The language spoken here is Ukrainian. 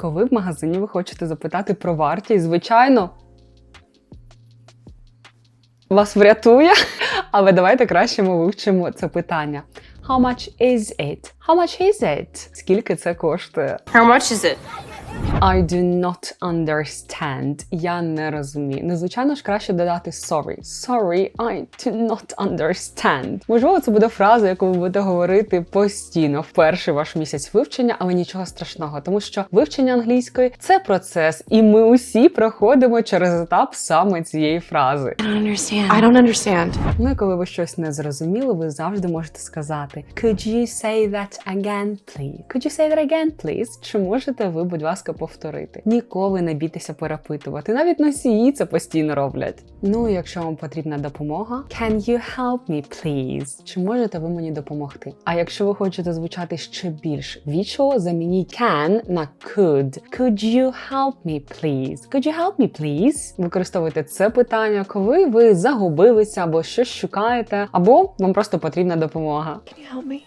Коли в магазині ви хочете запитати про вартість, звичайно. Вас врятує, але давайте краще ми вивчимо це питання. How much is it? How much is it? Скільки це коштує? How much is it? I do not understand. Я не розумію. Ну, звичайно ж, краще додати sorry. Sorry, I do not understand. Можливо, це буде фраза, яку ви будете говорити постійно в перший ваш місяць вивчення, але нічого страшного, тому що вивчення англійської це процес, і ми усі проходимо через етап саме цієї фрази. I don't understand. I don't understand. Ну і коли ви щось не зрозуміли, ви завжди можете сказати Could you say that again, please? Could you say that again, please? Чи можете ви, будь ласка, повторити? Ніколи не бійтеся перепитувати. Навіть носії це постійно роблять. Ну, якщо вам потрібна допомога, can you help me, please? Чи можете ви мені допомогти? А якщо ви хочете звучати ще більш вічливо, замініть can на could. Could you help me, please? Could you help me, please? Використовуйте це питання, коли ви загубилися або щось шукаєте, або вам просто потрібна допомога. Can you help me?